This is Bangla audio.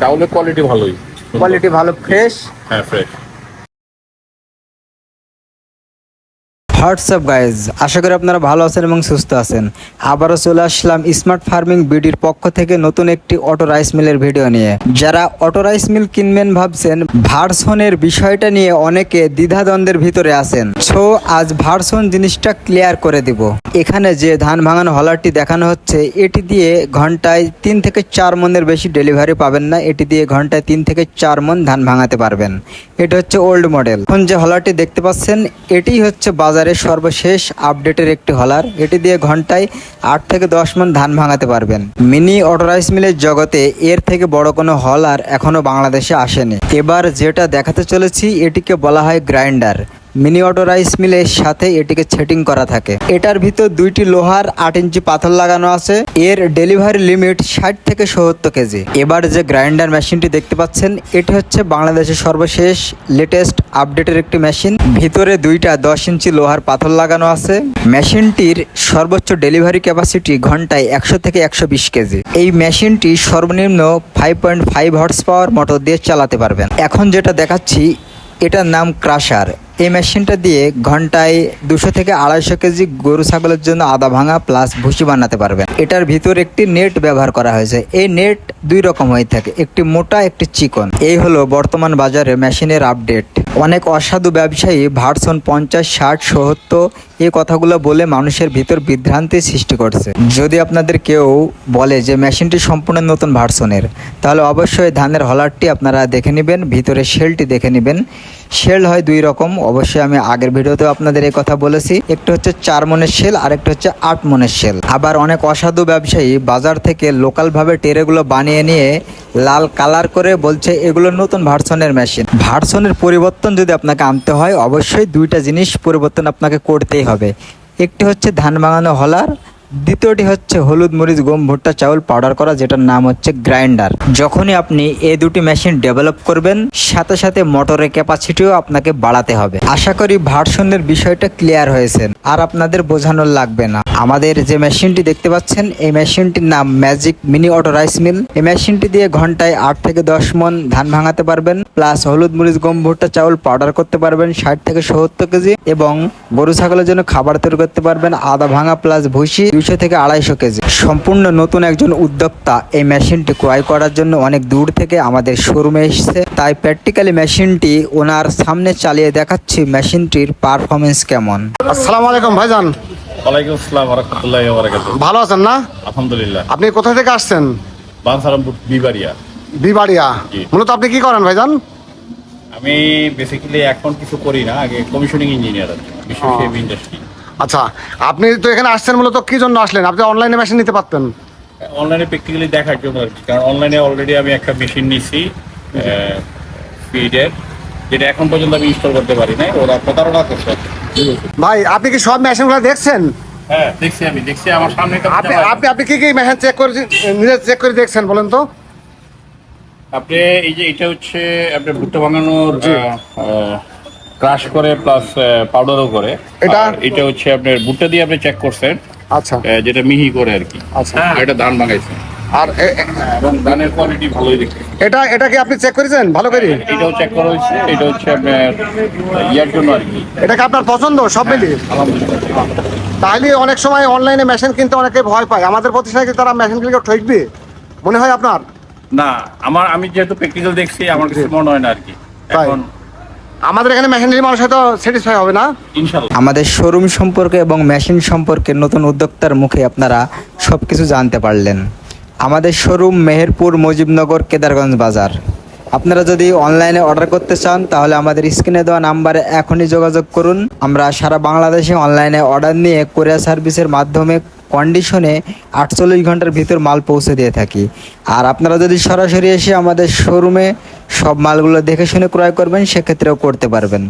চাউলের কোয়ালিটি ভালোই। কোয়ালিটি ভালো ফ্রেশ হ্যাঁ ফ্রেশ হোয়াটসঅ্যাপ গাইজ আশা করি আপনারা ভালো আছেন এবং সুস্থ আছেন। আবারও চলে আসলাম স্মার্ট ফার্মিং বিডির পক্ষ থেকে নতুন একটি অটো রাইস মিলের ভিডিও নিয়ে। যারা অটো রাইস মিল কিনবেন ভাবছেন ভার্সনের বিষয়টা নিয়ে অনেকে দ্বিধাদ্বন্দ্বের ভিতরে আছেন। সো আজ ভার্সন জিনিসটা ক্লিয়ার করে দিব। এখানে যে ধান ভাঙানো হলারটি দেখানো হচ্ছে, এটি দিয়ে ঘন্টায় তিন থেকে চার মনের বেশি ডেলিভারি পাবেন না। এটি দিয়ে ঘন্টায় তিন থেকে চার মন ধান ভাঙাতে পারবেন। এটা হচ্ছে ওল্ড মডেল এখন যে হলারটি দেখতে পাচ্ছেন এটি হচ্ছে বাজারে সর্বশেষ আপডেটের একটি হলার। এটি দিয়ে ঘন্টায় আট থেকে দশ মন ধান ভাঙাতে পারবেন। মিনি অটোরাইস মিলের জগতে এর থেকে বড় কোনো হলার এখনও বাংলাদেশে আসেনি। এবার যেটা দেখাতে চলেছি, এটিকে বলা হয় গ্রাইন্ডার। মিনি অটো রাইস মিলের সাথে এটিকে সেটিং করা থাকে। এটার ভিতর দুইটি লোহার আট ইঞ্চি পাথর লাগানো আছে। এর ডেলিভারি লিমিট ষাট থেকে সত্তর কেজি। এবার যে গ্রাইন্ডার মেশিনটি দেখতে পাচ্ছেন, এটি হচ্ছে বাংলাদেশের সর্বশেষ লেটেস্ট আপডেটের একটি মেশিন। ভিতরে দুইটা দশ ইঞ্চি লোহার পাথর লাগানো আছে। মেশিনটির সর্বোচ্চ ডেলিভারি ক্যাপাসিটি ঘন্টায় একশো থেকে একশো বিশ কেজি। এই মেশিনটি সর্বনিম্ন five point five horse power motor দিয়ে চালাতে পারবেন। এখন যেটা দেখাচ্ছি, এটার নাম ক্রাশার। এই মেশিনটা দিয়ে ঘন্টায় দুশো থেকে আড়াইশো কেজি গরু ছাগলের জন্য আদা ভাঙা প্লাস ভুসি বানাতে পারবেন। এটার ভিতর একটি নেট ব্যবহার করা হয়েছে। এই নেট দুই রকম হয়ে থাকে। একটি মোটা, একটি চিকন। এই হলো বর্তমান বাজারে মেশিনের আপডেট অনেক অসাধু ব্যবসায়ী ভার্সন পঞ্চাশ, ষাট, সত্তর এই কথাগুলো বলে মানুষের ভিতর বিভ্রান্তি সৃষ্টি করছে। যদি আপনাদের কেউ বলে যে মেশিনটি সম্পূর্ণ নতুন ভার্সনের, তাহলে অবশ্যই ধানের হলারটি আপনারা দেখে নেবেন ভিতরে শেলটি দেখে নেবেন। শেল হয় দুই রকম। অবশ্যই আমি আগের ভিডিওতেও আপনাদের এই কথা বলেছি। একটা হচ্ছে চার মনের সেল আর একটা হচ্ছে আট মনের সেল। আবার অনেক অসাধু ব্যবসায়ী বাজার থেকে লোকালভাবে টেরেগুলো বানিয়ে নিয়ে লাল কালার করে বলছে, এগুলো নতুন ভার্সনের মেশিন। ভার্সনের পরিবর্তন যদি আপনাকে আনতে হয়, অবশ্যই দুইটা জিনিস পরিবর্তন আপনাকে করতেই হবে। একটি হচ্ছে ধান ভাঙানো হলার দ্বিতীয়টি হচ্ছে হলুদ মরিচ গম ভুট্টা চাউল পাউডার করা, যেটার নাম হচ্ছে গ্রাইন্ডার যখনই আপনি এই দুটি মেশিন ডেভেলপ করবেন, সাথে সাথে মোটরের ক্যাপাসিটিও আপনাকে বাড়াতে হবে। আশা করি ভার্সনের বিষয়টা ক্লিয়ার হয়েছে, আর আপনাদের বোঝানোর লাগবে না। আমাদের যে মেশিনটি দেখতে পাচ্ছেন, এই মেশিনটির নাম magic mini auto rice mill এই মেশিনটি দিয়ে ঘন্টায় আট থেকে দশ মন ধান ভাঙাতে পারবেন প্লাস হলুদ, মরিচ, গম, ভুট্টা, চাউল পাউডার করতে পারবেন ষাট থেকে সত্তর কেজি এবং গরু ছাগলের জন্য খাবার তৈরি করতে পারবেন আদা ভাঙা প্লাস ভুসি দুইশো থেকে আড়াইশো কেজি। সম্পূর্ণ নতুন একজন উদ্যোক্তা এই মেশিনটি ক্রয় করার জন্য অনেক দূর থেকে আমাদের শোরুমে এসেছে। তাই প্র্যাকটিক্যালি মেশিনটি ওনার সামনে চালিয়ে দেখাচ্ছি মেশিনটির পারফরমেন্স কেমন। আসসালামু আলাইকুম ভাইজান। ওয়ালাইকুম আসসালাম রহমতুল্লাহ ভালো আছেন না? আলহামদুলিল্লাহ। আপনি কোথা থেকে আসছেন? বানসারামপুর বিবাড়িয়া। বিবাড়িয়া। মূলত আপনি কি করেন ভাইজান? আমি বেসিক্যালি এখন কিছু করি না আগে কমিশনিং ইঞ্জিনিয়ার বিশেষ ইন্ডাস্ট্রি আচ্ছা আপনি তো এখানে আসছেন মূলত কি জন্য আসলেন? আপনি অনলাইনে মেশিন নিতে পারতেন। অনলাইনে প্র্যাকটিক্যালি দেখার জন্য আর কি কারণ অনলাইনে অলরেডি আমি একটা মেশিন নিছি ফিডের যেটা এখন পর্যন্ত আমি ইনস্টল করতে পারি নাই ওরা প্রতারণা করছে ভাই আপনি কি সব মেশিনগুলো দেখছেন? হ্যাঁ দেখছি আমি দেখছি আমার সামনে আপনি আপনি আপনি কি কি মেশিন চেক করে নিজে চেক করে দেখছেন বলেন তো। আপনি এই যে এটা হচ্ছে ভুট্টা ভাঙানোর ক্রাশ করে প্লাস পাউডারও করে। এটা- এটা হচ্ছে আপনার ভুট্টা দিয়ে আপনি চেক করছেন। আচ্ছা। যেটা মিহি করে আর কি। আচ্ছা। এটা ধান ভাঙাইছে আর এবং ধানের কোয়ালিটি ভালোই দেখতে। এটা এটা কি আপনি চেক করেছেন? ভালো করে? এটাও চেক করা হয়েছে এটা হচ্ছে আপনার ইয়ার জন্য আর কি। এটা কি আপনার পছন্দ সব মিলিয়ে? আলহামদুলিল্লাহ। তাহলে অনেক সময় অনলাইনে মেশিন কিনতে অনেকে ভয় পায়। আমাদের প্রতিষ্ঠানে কি তারা মেশিন কিনলে ঠকবে? মনে হয় আপনার? না আমার আমি যেহেতু প্র্যাকটিক্যাল দেখছি আমার কিছু মনে হয় না আর কি? এখন আমাদের এখানে মেশিন নিয়ে মানুষ হয়তো স্যাটিসফাই হবে না? ইনশাল্লাহ আমাদের শোরুম সম্পর্কে এবং মেশিন সম্পর্কে নতুন উদ্যোক্তার মুখে আপনারা সব কিছু জানতে পারলেন। আমাদের শোরুম মেহেরপুর মুজিবনগর কেদারগঞ্জ বাজার। আপনারা যদি অনলাইনে অর্ডার করতে চান, তাহলে আমাদের স্ক্রিনে দেওয়া নাম্বারে এখনই যোগাযোগ করুন। আমরা সারা বাংলাদেশে অনলাইনে অর্ডার নিয়ে কোরিয়ার সার্ভিসের মাধ্যমে কন্ডিশনে আটচল্লিশ ঘণ্টার ভিতর মাল পৌঁছে দিয়ে থাকি। আর আপনারা যদি সরাসরি এসে আমাদের শোরুমে সব মালগুলো দেখে শুনে ক্রয় করবেন, সেক্ষেত্রেও করতে পারবেন।